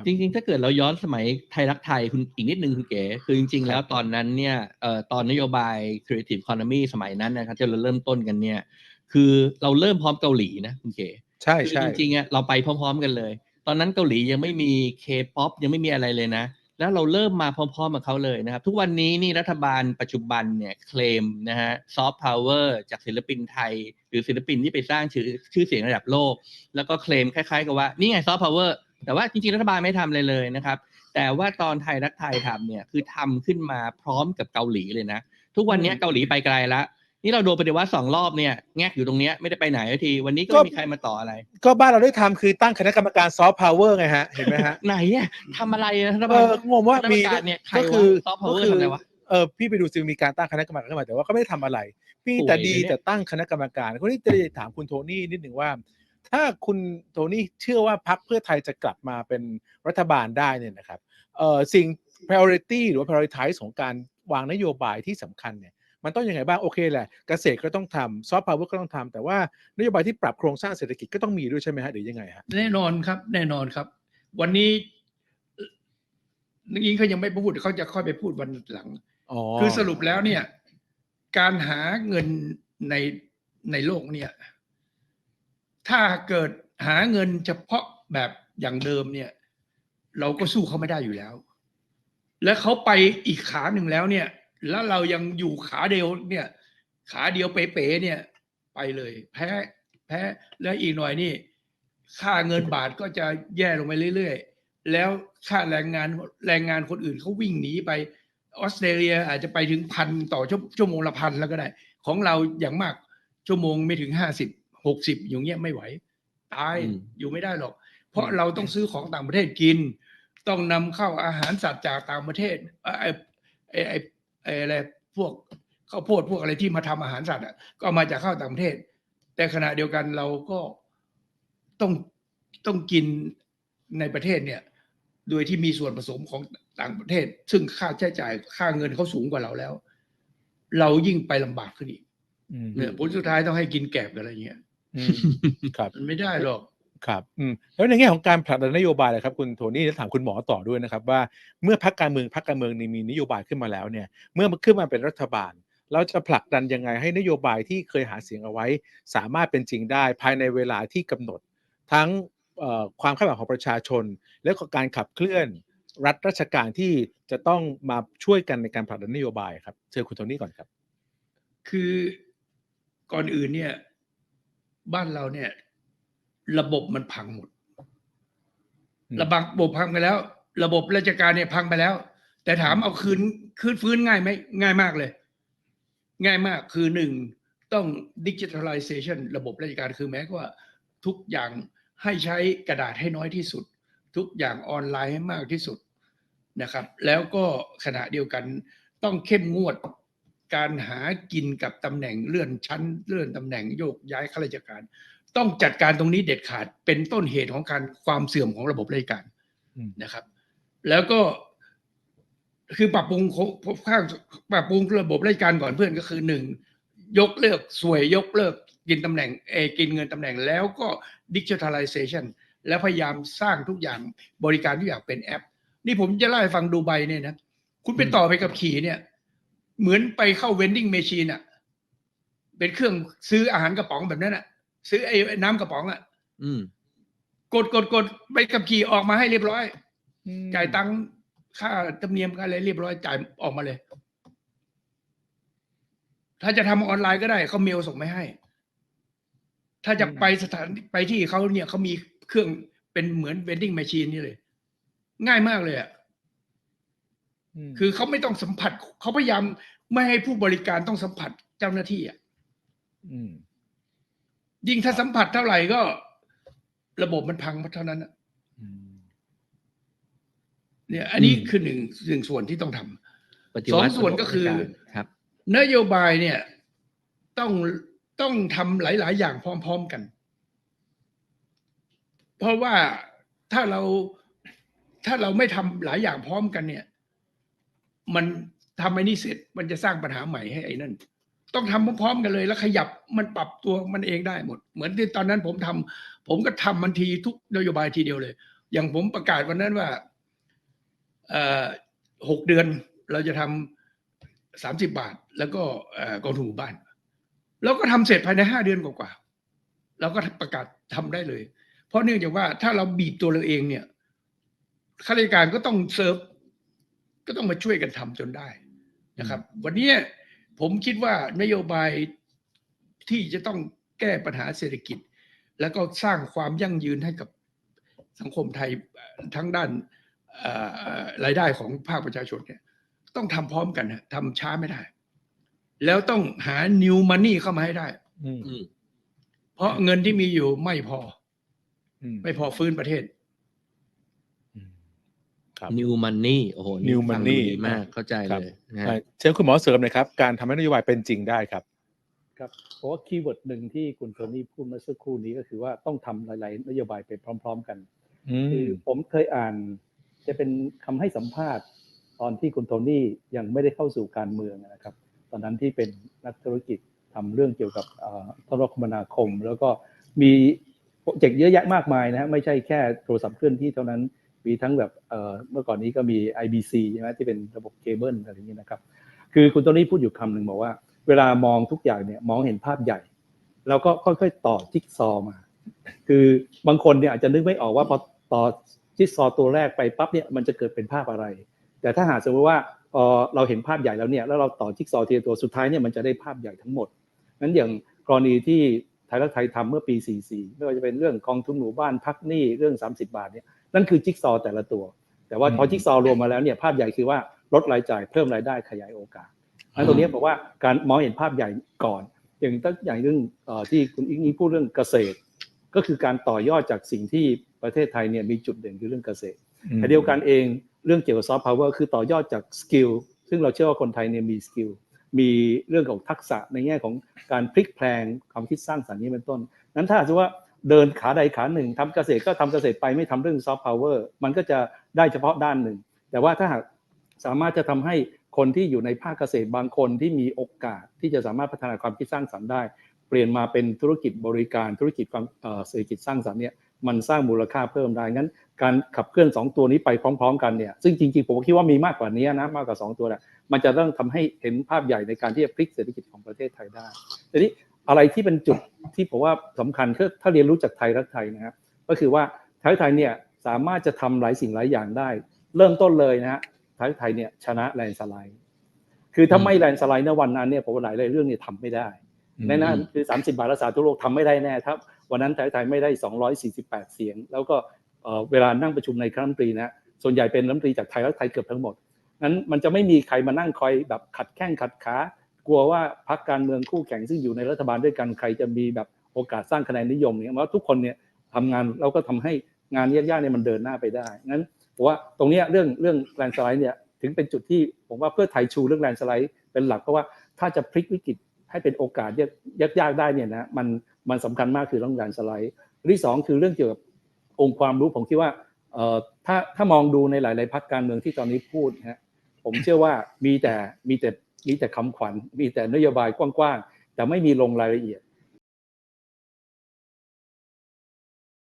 ครับจริงๆ ถ้าเกิดเราย้อนสมัยไทยรักไทยคุณอีกนิดนึงคุณเก๋คือจริงๆครับแล้วตอนนั้นเนี่ยเอ่อตอนนโยบาย Creative Economy สมัยนั้นนะครับที่เราเริ่มต้นกันเนี่ย คือเราเริ่มพร้อมเกาหลีนะคุณเก๋ใช่คือใช่จริงๆอะเราไปพร้อมๆกันเลย ตอนนั้นเกาหลียังไม่มี K-POP ยังไม่มีอะไรเลยนะ แล้วเราเริ่มมาพร้อมๆกับเขาเลยนะครับ ทุกวันนี้นี่รัฐบาลปัจจุบันเนี่ยเคลมนะฮะซอฟต์พาวเวอร์จากศิลปินไทย หรือศิลปินที่ไปสร้างชื่อชื่อเสียงระดับโลก แล้วก็เคลมคล้ายๆ กับว่านี่ไงซอฟต์พาวเวอร์ แต่ว่าจริงๆ รัฐบาลไม่ทำอะไรเลยนะครับ แต่ว่าตอนไทยรักไทยทำเนี่ยคือทำขึ้นมาพร้อมกับเกาหลีเลยนะ ทุกวันเนี้ยเกาหลีไปไกลละนี่เราโดนปฏิวัติสองรอบเนี่ยแงกอยู่ตรงเนี้ยไม่ได้ไปไหนสักที วันนี้ก็ไม่มีใครมาต่ออะไร ก็บ้านเราได้ทำคือตั้งคณะกรรมการซอฟต์พาวเวอร์ไงฮะ เห็นไหมฮะ ไหนอะทำอะไรอะรัฐเอบาลองงว่ามีคณะกรรมการเนี่ยใครก็วะคือซอฟต์พาวก็เวอร์คือทำอะไรวะเออพี่ไปดูซิมีการตั้งคณะกรรมการขึ้นมาแต่ว่าก็ไม่ได้ทำอะไร พี่ป่วยแต่ดีเลยเนี่ยแต่ตั้งคณะกรรมการคนนี้จะถามคุณโทนี่นิดหนึ่งว่า ถ้าคุณโทนี่เชื่อว่าพรรคเพื่อไทยจะกลับมาเป็นรัฐบาลได้เนี่ยนะครับเออสิ่ง priority หรือว่า prioritize ของการวางนโยบายที่สำคัญเนี่ยมันต้องยังไงบ้าง โอเคแหละ เกษตรก็ต้องทำซอฟต์พาวเวอร์ก็ต้องทำแต่ว่านโยบายที่ปรับโครงสร้างเศรษฐกิจก็ต้องมีด้วยใช่ไหมฮะหรือยังไงฮะแน่นอนครับ แน่นอนครับ วันนี้นักยิงเขายังไม่พูดเขาจะค่อยไปพูดวันหลังอ๋อคือสรุปแล้วเนี่ย การหาเงินในในโลกเนี่ย ถ้าเกิดหาเงินเฉพาะแบบอย่างเดิมเนี่ย เราก็สู้เขาไม่ได้อยู่แล้ว และเขาไปอีกขาหนึ่งแล้วเนี่ย แล้วเรายังอยู่ขาเดียวเนี่ย ขาเดียวเป๋ๆเนี่ย ไปเลย แพ้แพ้แล้วอีกหน่อยนี่ ค่าเงินบาทก็จะแย่ลงไปเรื่อยๆ แล้วค่าแรงงานแรงงานคนอื่นเขาวิ่งหนีไปออสเตรเลียอาจจะไปถึงพันต่อชั่วชั่วโมงละพันแล้วก็ได้ ของเราอย่างมากชั่วโมงไม่ถึงห้าสิบ หกสิบอย่างเงี้ยไม่ไหว ตายอืมอยู่ไม่ได้หรอก เพราะเราต้องซื้อของต่างประเทศกิน ต้องนำเข้าอาหารสัตว์จากต่างประเทศเอ่อไอ้ไอ้ไอ้ไอ้อะไรพวกข้าวโพดพวกอะไรที่มาทำอาหารสัตว์อะก็เอามาจากข้าวต่างประเทศ แต่ขณะเดียวกันเราก็ต้องต้องกินในประเทศเนี่ย โดยที่มีส่วนผสมของต่างประเทศ ซึ่งค่าใช้จ่ายค่าเงินเขาสูงกว่าเราแล้ว เรายิ่งไปลำบากขึ้นอีกอืมเนี่ยผลสุดท้ายต้องให้กินแกบกันอะไรเงี้ยอืม ครับ มันไม่ได้หรอก ครับอืมแล้วในแง่ของการผลักดันนโยบายเลยครับคุณโทนี่จะถามคุณหมอต่อด้วยนะครับ ว่าเมื่อพรรคการเมืองพรรคการเมืองนี้มีนโยบายขึ้นมาแล้วเนี่ย เมื่อมันขึ้นมาเป็นรัฐบาล เราจะผลักดันยังไงให้นโยบายที่เคยหาเสียงเอาไว้ สามารถเป็นจริงได้ ภายในเวลาที่กำหนด ทั้งเอ่อความคาดหวังของประชาชน และก็การขับเคลื่อนรัฐราชการที่จะต้องมาช่วยกันในการผลักดันนโยบายครับเชิญคุณโทนี่ก่อนครับ คือก่อนอื่นเนี่ย บ้านเราเนี่ย ระบบมันพังหมดอืมระบบระบบพังไปแล้ว ระบบราชการเนี่ยพังไปแล้ว แต่ถามเอาคืนคืนฟื้นง่ายไหมง่ายมากเลย ง่ายมากคือหนึ่งต้องดิจิทัลไลเซชันระบบราชการคือแม้ว่า ทุกอย่างให้ใช้กระดาษให้น้อยที่สุด ทุกอย่างออนไลน์ให้มากที่สุดนะครับ แล้วก็ขณะเดียวกันต้องเข้มงวด การหากินกับตำแหน่งเลื่อนชั้น เลื่อนตำแหน่งโยกย้ายข้าราชการ ต้องจัดการตรงนี้เด็ดขาดเป็นต้นเหตุของการความเสื่อมของระบบราชการอืมนะครับ แล้วก็คือปรับปรุงโคข้างปรับปรุงระบบราชการก่อนเพื่อนก็คือหนึ่งยกเลิกสวยยกเลิกกินตำแหน่งเออกินเงินตำแหน่งแล้วก็ดิจิทัลไลเซชันแล้วพยายามสร้างทุกอย่างบริการทุกอย่างเป็นแอป นี่ผมจะเล่าให้ฟังดูไบเนี่ยนะ คุณไปต่อไปกับขี่เนี่ย เหมือนไปเข้าเวนดิ้งเมชีนอะเป็นเครื่องซื้ออาหารกระป๋องแบบนั้นอะซื้อไอ้น้ำกระป๋องอะอืมกดกดกดไปกับขี่ออกมาให้เรียบร้อย จ่ายตังค์ค่าธรรมเนียมค่าอะไรเรียบร้อยจ่ายออกมาเลย ถ้าจะทำออนไลน์ก็ได้เขาเมลส่งไม่ให้ ถ้าจะอืมไปสถานไปที่เขาเนี่ยเขามีเครื่องเป็นเหมือนเวนดิ้งแมชชีนนี่เลย ง่ายมากเลยอะม คือเขาไม่ต้องสัมผัสเขาพยายามไม่ให้ผู้บริการต้องสัมผัสเจ้าหน้าที่อะมยิ่งถ้าสัมผัสเท่าไหร่ก็ ระบบมันพังเท่านั้นอะอืมเนี่ย อันนี้อืมคือหนึ่งหนึ่งส่วนที่ต้องทำปฏิวัติสองส่วนก็คือระบบราชการครับ นโยบายเนี่ย ต้องต้องทำหลาย ๆ อย่างพร้อม ๆกัน เพราะว่าถ้าเราถ้าเราไม่ทำหลายอย่างพร้อมกันเนี่ย มันทำไอ้นี่เสร็จมันจะสร้างปัญหาใหม่ให้ไอ้นั่น ต้องทำพร้อมๆกันเลย แล้วขยับมันปรับตัวมันเองได้หมด เหมือนที่ตอนนั้นผมทำผมก็ทำมันทีทุกนโยบายทีเดียวเลย อย่างผมประกาศวันนั้นว่าหกเดือนเราจะทำสามสิบบาท แล้วก็กองทุนหมู่บ้าน แล้วก็ทำเสร็จภายในห้าเดือนกว่าๆเราก็ประกาศทำได้เลย เพราะเนื่องจากว่าถ้าเราบีบตัวเราเองเนี่ยข้าราชการก็ต้องเซิร์ฟ ก็ต้องมาช่วยกันทำจนได้นะครับ วันนี้ผมคิดว่านโยบายที่จะต้องแก้ปัญหาเศรษฐกิจ แล้วก็สร้างความยั่งยืนให้กับสังคมไทยเอ่อทั้งด้านเอ่อรายได้ของภาคประชาชนเนี่ยต้องทำพร้อมกันนะทำช้าไม่ได้ แล้วต้องหา new money เข้ามาให้ได้อืมอืมเพราะเงินที่มีอยู่ไม่พออืมไม่พอฟื้นประเทศอืมครับ New Money โอ้โห New ฟังดู Money ดีมากเข้าใจครับเลยนะฮะอ่าเชิญคุณหมอเสริมหน่อยครับ การทำให้นโยบายเป็นจริงได้ครับครับเพราะว่าคีย์เวิร์ดหนึ่งที่คุณโทนี่พูดเมื่อสักครู่นี้ก็คือว่าต้องทำหลาย ๆ นโยบายไปพร้อม ๆ กันอืคือมผมเคยอ่าน จะเป็นคำให้สัมภาษณ์ ตอนที่คุณโทนี่ยังไม่ได้เข้าสู่การเมืองนะครับ ตอนนั้นที่เป็นนักธุรกิจทำเรื่องเกี่ยวกับเอ่อโทรคมนาคม แล้วก็มีโปรเจกต์เยอะแยะมากมายนะฮะไม่ใช่แค่โทรศัพท์เคลื่อนที่เท่านั้น มีทั้งแบบเมื่อก่อนนี้ก็มี IBC ใช่ไหมที่เป็นระบบเคเบิลอะไรอย่างนี้นะครับ คือคุณโทนี่พูดอยู่คำหนึ่งบอกว่า เวลามองทุกอย่างเนี่ยมองเห็นภาพใหญ่ แล้วก็ค่อยๆต่อจิ๊กซอว์มา คือบางคนเนี่ยอาจจะนึกไม่ออกว่าพอต่อจิ๊กซอว์ตัวแรกไปปั๊บเนี่ยมันจะเกิดเป็นภาพอะไร แต่ถ้าหากสมมติว่าเราเห็นภาพใหญ่แล้วเนี่ยแล้วเราต่อจิ๊กซอว์ทีละตัวสุดท้ายเนี่ยมันจะได้ภาพใหญ่ทั้งหมดนั้นอย่างกรณีที่ไทยรักไทยทำเมื่อปี 44 ไม่ว่าจะเป็นเรื่องกองทุนหมู่บ้านพักหนี้เรื่อง 30 บาทเนี่ย นั่นคือจิ๊กซอว์แต่ละตัว แต่ว่าพอจิ๊กซอว์รวมมาแล้วเนี่ยภาพใหญ่คือว่าลดรายจ่ายเพิ่มรายได้ขยายโอกาสนั้นตรงนี้บอกว่าการมองเห็นภาพใหญ่ก่อน อย่างตั้งอย่างเรื่องเอ่อที่คุณอิงอิงพูดเรื่องเกษตร ก็คือการต่อยอดจากสิ่งที่ประเทศไทยเนี่ยมีจุดเด่นคือเรื่องเกษตรแต่เดียวกันเองเรื่องเกี่ยวกับซอฟต์พาวเวอร์คือต่อยอดจากสกิลซึ่งเราเชื่อว่าคนไทยเนี่ยมีสกิลมีเรื่องของทักษะในแง่ของการพลิกแพลงความคิดสร้างสรรค์นี้เป็นต้น นั้นถ้าสมมติว่า เดินขาใดขาหนึ่งทำเกษตรก็ทำเกษตรไปไม่ทำเรื่องซอฟต์พาวเวอร์มันก็จะได้เฉพาะด้านหนึ่ง แต่ว่าถ้าหากสามารถจะทำให้คนที่อยู่ในภาคเกษตรบางคนที่มีโอกาสที่จะสามารถพัฒนาความคิดสร้างสรรค์ได้ เปลี่ยนมาเป็นธุรกิจบริการธุรกิจความเศรษฐกิจสร้างสรรค์เนี่ยมันสร้างมูลค่าเพิ่มได้งั้น การขับเคลื่อน 2 ตัวนี้ไปพร้อม ๆ กันเนี่ยซึ่งจริงๆผมคิดว่ามีมากกว่านี้นะมากกว่า 2 ตัวแหละมันจะต้องทำให้เห็นภาพใหญ่ในการที่จะพลิกเศรษฐกิจของประเทศไทยได้ทีนี้ อะไรที่เป็นจุดที่ผมว่าสำคัญคือถ้าเรียนรู้จากไทยรักไทยนะครับ ก็คือว่าไทยรักไทยเนี่ยสามารถจะทำหลายสิ่งหลายอย่างได้ เริ่มต้นเลยนะฮะไทยรักไทยเนี่ยชนะแลนด์สไลด์คือถ้าไม่แลนด์สไลด์ในวันนั้นเนี่ยผมว่าหลายๆเรื่องเนี่ยทำไม่ได้แน่นอนคือ 30 บาทรักษาทั่วโลกทำไม่ได้แน่ครับวันนั้นไทยไทยไม่ได้ 248 เสียง แล้วก็เอ่อเวลานั่งประชุมในคณะรัฐมนตรีนะส่วนใหญ่เป็นรัฐมนตรีจากไทยและไทยเกือบทั้งหมดนั้นมันจะไม่มีใครมานั่งคอยแบบขัดแข้งขัดขาก ลัวว่าพรรคการเมืองคู่แข่งซึ่งอยู่ในรัฐบาลด้วยกันใครจะมีแบบโอกาสสร้างคะแนนนิยมเนี่ยเพราะทุกคนเนี่ยทำงานแล้วก็ทำให้งานยากๆเนี่ยมันเดินหน้าไปได้งั้นผมว่าตรงเนี้ยเรื่องเรื่องแลนสไลด์เนี่ยถึงเป็นจุดที่ผมว่าเพื่อไทยชูเรื่องแลนสไลด์เป็นหลักเพราะว่าถ้าจะพลิกวิกฤตให้เป็นโอกาสยากยากๆได้เนี่ยนะมันมันสำคัญมากคือเรื่องการสไลด์ที่สองคือเรื่องเกี่ยวกับองค์ความรู้ผมคิดว่าเอ่อถ้าถ้ามองดูในหลาย ๆพักการเมืองที่ตอนนี้พูดฮะผมเชื่อว่ามีแต่มีแต่ มีแต่คำขวัญมีแต่นโยบายกว้างๆแต่ไม่มีลงรายละเอียด